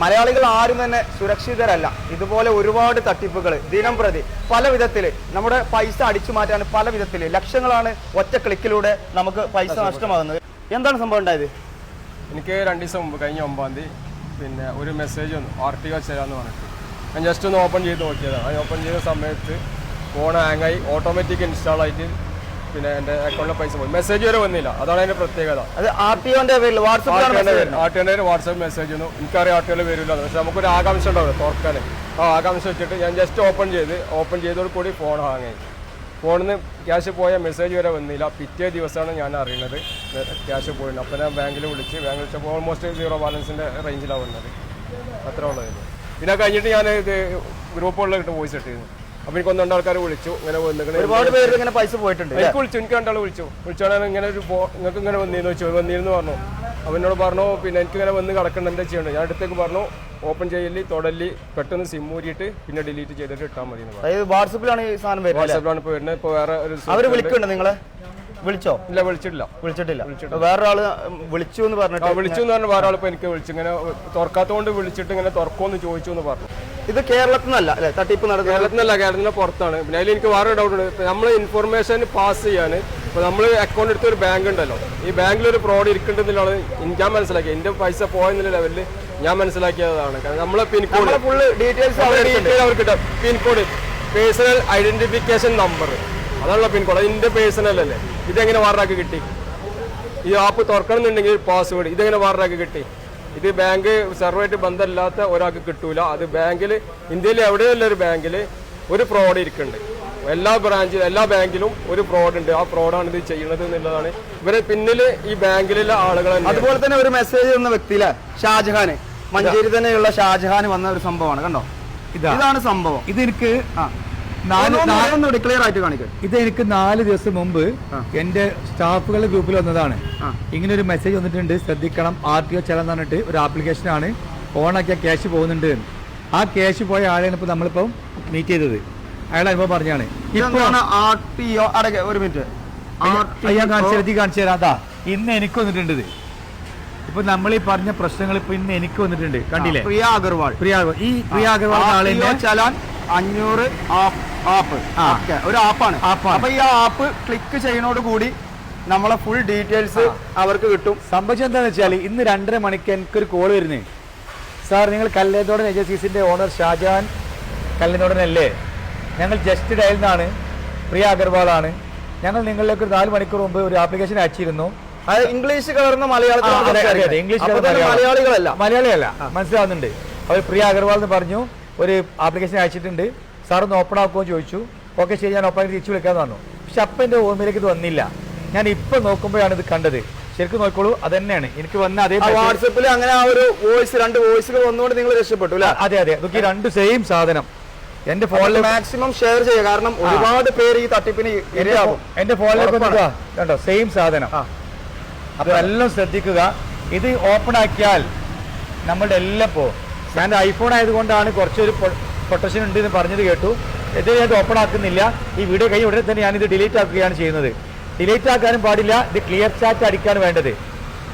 മലയാളികൾ ആരും തന്നെ സുരക്ഷിതരല്ല. ഇതുപോലെ ഒരുപാട് തട്ടിപ്പുകൾ ദിനം പ്രതി പല വിധത്തിൽ നമ്മുടെ പൈസ അടിച്ചു മാറ്റാൻ പല വിധത്തിൽ ലക്ഷങ്ങളാണ് ഒറ്റ ക്ലിക്കിലൂടെ നമുക്ക് പൈസ നഷ്ടമാകുന്നത്. എന്താണ് സംഭവം ഉണ്ടായത്? എനിക്ക് രണ്ട് ദിവസം മുമ്പ് കഴിഞ്ഞ ഒമ്പതാം തീയതി പിന്നെ ഒരു മെസ്സേജ് വന്നു ആർ ടി ഒ ചേരാന്ന് പറഞ്ഞിട്ട്. ഞാൻ ജസ്റ്റ് ഒന്ന് ഓപ്പൺ ചെയ്ത് നോക്കിയതാണ് അത് ഓപ്പൺ ചെയ്ത സമയത്ത് ഫോൺ ഹാങ്ങായി ഓട്ടോമാറ്റിക് ഇൻസ്റ്റാൾ ആയിട്ട് പിന്നെ എന്റെ അക്കൗണ്ടിലെ പൈസ പോയി. മെസ്സേജ് വരെ വന്നില്ല. അതാണ് അതിന്റെ പ്രത്യേകത. അത് ആർ ടി ഒന്റെ പേരിൽ വാട്സപ്പിലാണ് message വരുന്നത്. ആർ ടി ഒന്റെ വാട്സാപ്പ് മെസ്സേജ് ഒന്നും എനിക്കറിയാം ആർ ടി ഒയിൽ വരില്ല പക്ഷെ നമുക്കൊരു ആകാംക്ഷ ഉണ്ടാവും തുറക്കാൻ? ആ ആകാംക്ഷ വെച്ചിട്ട് ഞാൻ ജസ്റ്റ് ഓപ്പൺ ചെയ്ത് ഓപ്പൺ ചെയ്തോട് കൂടി ഫോൺ ഹാങ് ആയി. ഫോണിൽ നിന്ന് ക്യാഷ് പോയ മെസ്സേജ് വരെ വന്നില്ല. പിറ്റേ ദിവസമാണ് ഞാൻ അറിയുന്നത്. ക്യാഷ് പോയി അപ്പോൾ ഞാൻ ബാങ്കിൽ വിളിച്ച് ബാങ്കിൽ വിളിച്ചപ്പോൾ ഓൾമോസ്റ്റ് സീറോ ബാലൻസിന്റെ റേഞ്ചിലാണ് വന്നത്. അത്ര ഉള്ളതായിരുന്നു പിന്നെ കഴിഞ്ഞിട്ട് ഞാൻ ഇത് ഗ്രൂപ്പുകളിലിട്ട് വോയിസ് ഇട്ടിരുന്നു അപ്പോൾ എനിക്ക് ഒന്ന് ആൾക്കാർ വിളിച്ചു ഇങ്ങനെ വന്നിങ്ങനെ ഒരുപാട് പേര് ഇങ്ങനെ പൈസ പോയിട്ടുണ്ട് എനിക്ക് വിളിച്ചു എനിക്ക് രണ്ടാൾ വിളിച്ചു. വിളിച്ചാണ് ഇങ്ങനെ ഒരു നിങ്ങൾക്ക് ഇങ്ങനെ വന്നിരുന്നു വെച്ചു വന്നിരുന്നു പറഞ്ഞു. അവനോട് പറഞ്ഞു പിന്നെ എനിക്ക് ഇങ്ങനെ വന്ന് കിടക്കണ്ട എന്താ ചെയ്യണ്ടത് ഞാൻ അടുത്തേക്ക് പറഞ്ഞു ഓപ്പൺ ചെയ്യൽ തൊടൽ പെട്ടെന്ന് സിം ഊരിയിട്ട് പിന്നെ ഡിലീറ്റ് ചെയ്തിട്ട് ഇട്ടാൽ മതി വാട്സപ്പിലാണ് ഈ സാധനം വരുന്നത് വാട്സാപ്പിലാണ് ഇപ്പോൾ വരുന്നത്. ഇപ്പോൾ വേറെ ഒരു അവർ വിളിക്കുന്നുണ്ട് നിങ്ങളെ? വിളിച്ചോ? ഇല്ല വിളിച്ചിട്ടില്ല. വിളിച്ചിട്ടില്ല. വേറൊരാൾ വിളിച്ചു എന്ന് പറഞ്ഞിട്ട് വിളിച്ചു എന്ന് പറഞ്ഞു വേറെ ആളിപ്പോൾ എനിക്ക് വിളിച്ചു ഇങ്ങനെ തുറക്കാത്തതുകൊണ്ട് വിളിച്ചിട്ട് ഇങ്ങനെ തുറക്കുമെന്ന് ചോദിച്ചു എന്ന് പറഞ്ഞു. ഇത് കേരളത്തിൽ നിന്നല്ല അല്ലെ? തട്ടിപ്പ് നടക്കുന്നത്. കേരളത്തിൽ നിന്നല്ല കേരളത്തിന് പുറത്താണ്. പിന്നെ അതിൽ എനിക്ക് വേറെ ഡൗട്ട് ഉണ്ട്. നമ്മൾ ഇൻഫർമേഷൻ പാസ് ചെയ്യാൻ ഇപ്പോൾ നമ്മൾ അക്കൗണ്ട് എടുത്ത ഒരു ബാങ്ക് ഉണ്ടല്ലോ. ഈ ബാങ്കിൽ ഒരു ഫ്രോഡ് ഇരിക്കുന്നുണ്ടെന്നുള്ളത് ഞാൻ മനസ്സിലാക്കിയത്. എന്റെ പൈസ പോയെന്നുള്ള ലെവലിൽ ഞാൻ മനസ്സിലാക്കിയതാണ്. കാരണം നമ്മളെ pin code full full details അവർ ഡീറ്റെയിൽ അവർക്ക് കിട്ടും. Pin code personal identification number അതാണല്ലോ പിൻകോഡ് അത് എന്റെ പേഴ്സണൽ അല്ലേ? ഇതെങ്ങനെ വാർഡാക്കി കിട്ടി? ഈ ആപ്പ് തുറക്കണം എന്നുണ്ടെങ്കിൽ പാസ്വേഡ് ഇതെങ്ങനെ വാർഡാക്കി കിട്ടി? ഇത് ബാങ്ക് സർവായിട്ട് ബന്ധമില്ലാത്ത ഒരാൾക്ക് കിട്ടൂല. അത് ബാങ്കിൽ ഇന്ത്യയിൽ എവിടെയുള്ള ഒരു ബാങ്കിൽ ഒരു ഫ്രോഡ് ഇരിക്കുന്നുണ്ട്. എല്ലാ ബ്രാഞ്ചിലും എല്ലാ ബാങ്കിലും ഒരു ഫ്രോഡ് ഉണ്ട്. ആ ഫ്രോഡാണ് ഇത് ചെയ്യുന്നത് എന്നുള്ളതാണ്. ഇവരെ പിന്നിൽ ഈ ബാങ്കിലുള്ള ആളുകൾ അതുപോലെ തന്നെ ഒരു മെസ്സേജ് തന്ന വ്യക്തിയിലെ ഷാജഹാന്. മഞ്ചേരി തന്നെയുള്ള ഷാജഹാൻ വന്ന ഒരു സംഭവമാണ്. കണ്ടോ? ഇതാ. ഇതാണ് സംഭവം. ഇതെനിക്ക് ആ. ക്ലിയർ ആയിട്ട് കാണിക്കും. ഇത് എനിക്ക് നാല് ദിവസം മുമ്പ് എന്റെ സ്റ്റാഫുകളുടെ ഗ്രൂപ്പിൽ വന്നതാണ്. ഇങ്ങനെ ഒരു മെസ്സേജ് വന്നിട്ടുണ്ട് ശ്രദ്ധിക്കണം ആർ ടി ഒ ചെലന്ന് പറഞ്ഞിട്ട് ഒരു ആപ്ലിക്കേഷൻ ആണ്. ഓണാക്കിയ ക്യാഷ് പോകുന്നുണ്ട്. ആ ക്യാഷ് പോയ ആളെയാണ് ഇപ്പൊ നമ്മളിപ്പോ മീറ്റ് ചെയ്തത്. അയാളെ അനുഭവം പറഞ്ഞാണ്. ഒരു മിനിറ്റ് ഞാൻ കാണിച്ചു കാണിച്ചു തരാം. അതാ ഇന്ന് എനിക്ക് വന്നിട്ടുണ്ട് ഇത്. ഇപ്പൊ നമ്മൾ ഈ പറഞ്ഞ പ്രശ്നങ്ങൾ ഇപ്പൊ ഇന്ന് എനിക്ക് വന്നിട്ടുണ്ട്. കണ്ടില്ലേ? പ്രിയ അഗർവാൾ. പ്രിയ ഈ പ്രിയ അഗർവാൾ ആളിന്റെ ചലാൻ അഞ്ഞൂറ് ആപ്പ് ആപ്പ്. ഒരു ആപ്പാണ്. അപ്പൊ ഈ ആപ്പ് ക്ലിക്ക് ചെയ്യുന്നതോട് കൂടി നമ്മളെ ഫുൾ ഡീറ്റെയിൽസ് അവർക്ക് കിട്ടും. സംഭവിച്ചത് എന്താന്ന് വെച്ചാൽ ഇന്ന് രണ്ടര മണിക്ക് എനിക്കൊരു കോൾ വരുന്നേ. സാർ നിങ്ങൾ കല്ലേതോടൻ ഏജൻസീസിന്റെ ഓണർ ഷാജഹാൻ കല്ലേതോടൻ അല്ലേ ഞങ്ങൾ ജസ്റ്റ് ഡയൽ നിന്നാണ് പ്രിയ അഗർവാളാണ്. ഞങ്ങൾ നിങ്ങളിലേക്ക് ഒരു നാല് മണിക്കൂർ മുമ്പ് ഒരു ആപ്ലിക്കേഷൻ അയച്ചിരുന്നു അത് ഇംഗ്ലീഷ് കലർന്ന മലയാളത്തിൽ മലയാളം. മലയാളികളല്ല. മലയാളിയല്ല. മനസ്സിലാവുന്നുണ്ട്. അവർ പ്രിയ അഗർവാൾ എന്ന് പറഞ്ഞു ഒരു ആപ്ലിക്കേഷൻ അയച്ചിട്ടുണ്ട്. സാർ ഒന്ന് ഓപ്പൺ ആക്കുമോ ചോദിച്ചു. ഓക്കെ ശരി ഞാൻ ഓപ്പൺ ആക്കി തിരിച്ചു വിളിക്കാന്ന് പറഞ്ഞു. പക്ഷെ അപ്പം എന്റെ ഓർമ്മയിലേക്ക് ഇത് വന്നില്ല. ഞാൻ ഇപ്പൊ നോക്കുമ്പോഴാണ് ഇത് കണ്ടത്. ശരിക്കും നോക്കോളൂ അത് തന്നെയാണ്. എനിക്ക് വന്ന അതേ വാട്സപ്പിൽ അങ്ങനെ ആ ഒരു വോയിസ് രണ്ട് വോയിസുകൾ വന്നുകൊണ്ട് നിങ്ങൾ രക്ഷപ്പെട്ടു അല്ലെ? അതെ അതെ. നോക്കി രണ്ട് സെയിം സാധനം. എന്റെ ഫോണിൽ മാക്സിമം ഷെയർ ചെയ്യുക. കാരണം ഒരുപാട് പേര് ഈ തട്ടിപ്പിന് ഇരയാകും. എന്റെ ഫോണിലേക്ക്. കണ്ടോ? സെയിം സാധനം. അപ്പൊ എല്ലാം ശ്രദ്ധിക്കുക. ഇത് ഓപ്പൺ ആക്കിയാൽ നമ്മളുടെ എല്ലാം പോകും ഞാൻ ഐഫോൺ ആയതുകൊണ്ടാണ് കുറച്ചൊരു പ്രൊട്ടക്ഷൻ ഉണ്ട് എന്ന് പറഞ്ഞത് കേട്ടു. എന്തേ ഞാൻ ഓപ്പൺ ആക്കുന്നില്ല. ഈ വീഡിയോ കഴിഞ്ഞ ഉടനെ തന്നെ ഞാനിത് ഡിലീറ്റ് ആക്കുകയാണ് ചെയ്യുന്നത്. ഡിലീറ്റ് ആക്കാനും പാടില്ല. ഇത് ക്ലിയർ ചാറ്റ് അടിക്കാൻ വേണ്ടത്.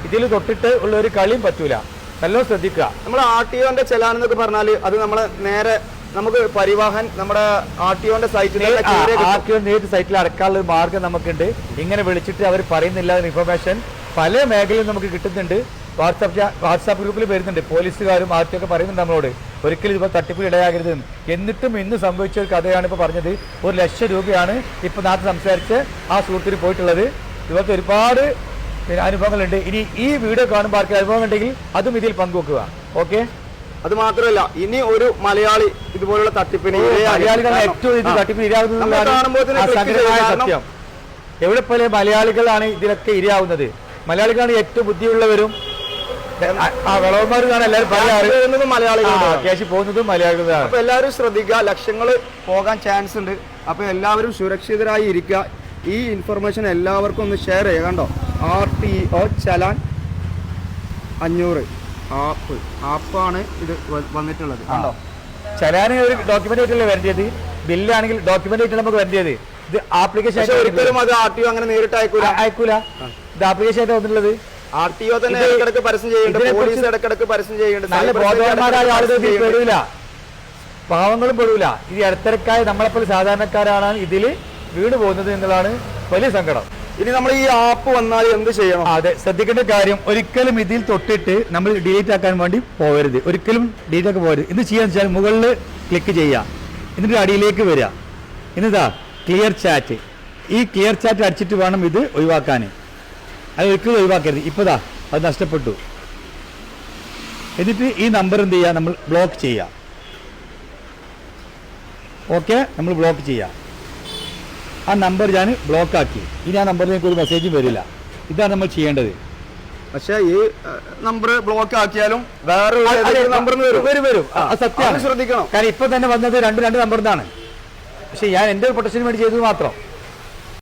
ഇതിൽ തൊട്ടിട്ട് ഉള്ള ഒരു കളിയും പറ്റൂല. നല്ലോണം ശ്രദ്ധിക്കുക. നമ്മൾ ആർ ടി ഒന്റെ ചെലാൻ എന്നൊക്കെ പറഞ്ഞാൽ അത് നമ്മൾ നേരെ നമുക്ക് പരിവാഹൻ നമ്മുടെ ആർ ടി ഒന്റെ സൈറ്റിൽ നേരിട്ട് സൈറ്റിൽ അടക്കാനുള്ള ഒരു മാർഗം നമുക്കുണ്ട്. ഇങ്ങനെ വിളിച്ചിട്ട് അവർ പറയുന്നില്ല ഇൻഫർമേഷൻ പല മേഖലയും നമുക്ക് കിട്ടുന്നുണ്ട്. വാട്സാപ്പ് വാട്സാപ്പ് ഗ്രൂപ്പിൽ വരുന്നുണ്ട്. പോലീസുകാരും ആർട്ടിയൊക്കെ പറയുന്നുണ്ട് നമ്മളോട്. ഒരിക്കലും ഇതുപോലെ തട്ടിപ്പിൽ ഇടയാകരുത് എന്നിട്ടും ഇന്ന് സംഭവിച്ച ഒരു കഥയാണ് ഇപ്പോൾ പറഞ്ഞത്. ഒരു ലക്ഷം രൂപയാണ് ഇപ്പോൾ നാട്ടിൽ സംസാരിച്ച് ആ സുഹൃത്തിന് പോയിട്ടുള്ളത്. ഇതുപോലത്തെ ഒരുപാട് അനുഭവങ്ങളുണ്ട്. ഇനി ഈ വീഡിയോ കാണുമ്പോൾ ആർക്കും അനുഭവം ഉണ്ടെങ്കിൽ അതും ഇതിൽ പങ്കുവെക്കുക. ഓക്കെ? അത് മാത്രമല്ല ഇനി ഒരു മലയാളി ഇതുപോലുള്ള തട്ടിപ്പിന്. മലയാളികളാണ് ഏറ്റവും ഇത് എവിടെ പോലെ മലയാളികളാണ് ഇതിലൊക്കെ ഇരയാവുന്നത്? മലയാളികളാണ് ഏറ്റവും ബുദ്ധിയുള്ളവരും ആ എല്ലാവരും മലയാളികളാണ് പോകുന്നതും മലയാളികളാണ് അപ്പൊ എല്ലാവരും ശ്രദ്ധിക്കുക ലക്ഷങ്ങൾ പോകാൻ ചാൻസ് ഉണ്ട്. അപ്പൊ എല്ലാവരും സുരക്ഷിതരായി ഇരിക്കുക. ഈ ഇൻഫർമേഷൻ എല്ലാവർക്കും ഒന്ന് ഷെയർ ചെയ്യുക കണ്ടോ? ആർ ടി ഒ ചലാൻ അഞ്ഞൂറ്. ആപ്പ്. ആപ്പാണ് ഇത് വന്നിട്ടുള്ളത്. കണ്ടോ? ചലാന് ഒരു ഡോക്യുമെന്റ് ആയിട്ടല്ലേ വരേണ്ടത് ബില്ലാണെങ്കിൽ ഡോക്യുമെന്റ് ആയിട്ട് നമുക്ക് വരേണ്ടത് ഇത് ആപ്ലിക്കേഷൻ ഒരിക്കലും അത് ആർ ടി ഒ അങ്ങനെ നേരിട്ട് അയക്കൂല. അയക്കൂല. ഇത് ആപ്ലിക്കേഷൻ ആയിട്ട് വന്നിട്ടുള്ളത്. ആർ ടി ഒ തന്നെ ഇടക്കിടക്ക് പരസ്യം ചെയ്യുന്നുണ്ട്. ഇതിനെക്കുറിച്ച് പോലീസ് ഇടക്കിടക്ക് പരസ്യം ചെയ്യുന്നുണ്ട്. നല്ല ബോധവാന്മാരായ ആളുകൾ. പെടൂല. പാവങ്ങളും പെടൂല. ഇത് ഇടത്തരക്കായ നമ്മളെപ്പോലെ സാധാരണക്കാരാണ് ഇതിൽ വീട് പോകുന്നത് എന്നുള്ളതാണ് വലിയ സങ്കടം. ഇനി നമ്മൾ ഈ ആപ്പ് വന്നാൽ എന്ത് ചെയ്യണം? അതെ. ശ്രദ്ധിക്കേണ്ട കാര്യം ഒരിക്കലും ഇതിൽ തൊട്ടിട്ട് നമ്മൾ ഡിലീറ്റ് ആക്കാൻ വേണ്ടി പോകരുത് ഒരിക്കലും ഡിലീറ്റ് ആക്കി പോകരുത് ഇത് ചെയ്യാന്ന് വെച്ചാൽ മുകളിൽ ക്ലിക്ക് ചെയ്യുക. എന്നിട്ട് അടിയിലേക്ക് വരിക. എന്നിതാ ക്ലിയർ ചാറ്റ് ഈ ക്ലിയർ ചാറ്റ് അടിച്ചിട്ട് വേണം ഇത് ഒഴിവാക്കാൻ. അത് ഒരിക്കലും ഒഴിവാക്കരുത്. ഇപ്പതാ അത് നഷ്ടപ്പെട്ടു. എന്നിട്ട് ഈ നമ്പർ എന്ത് ചെയ്യുക നമ്മൾ ബ്ലോക്ക് ചെയ്യുക ഓക്കെ നമ്മൾ ബ്ലോക്ക് ചെയ്യുക ആ നമ്പർ ഞാൻ ബ്ലോക്ക് ആക്കി. ഇനി ആ നമ്പറിലേക്ക് ഒരു മെസ്സേജും വരില്ല. ഇതാണ് നമ്മൾ ചെയ്യേണ്ടത്. പക്ഷേ ഈ നമ്പർ ബ്ലോക്ക് ആക്കിയാലും വേറെ വരും. വരും സത്യമാണ് ശ്രദ്ധിക്കണം. കാരണം ഇപ്പൊ തന്നെ വന്നത് രണ്ട് രണ്ട് നമ്പറിനാണ് പക്ഷെ ഞാൻ എന്റെ പ്രൊട്ടക്ഷന് വേണ്ടി ചെയ്തത് മാത്രം.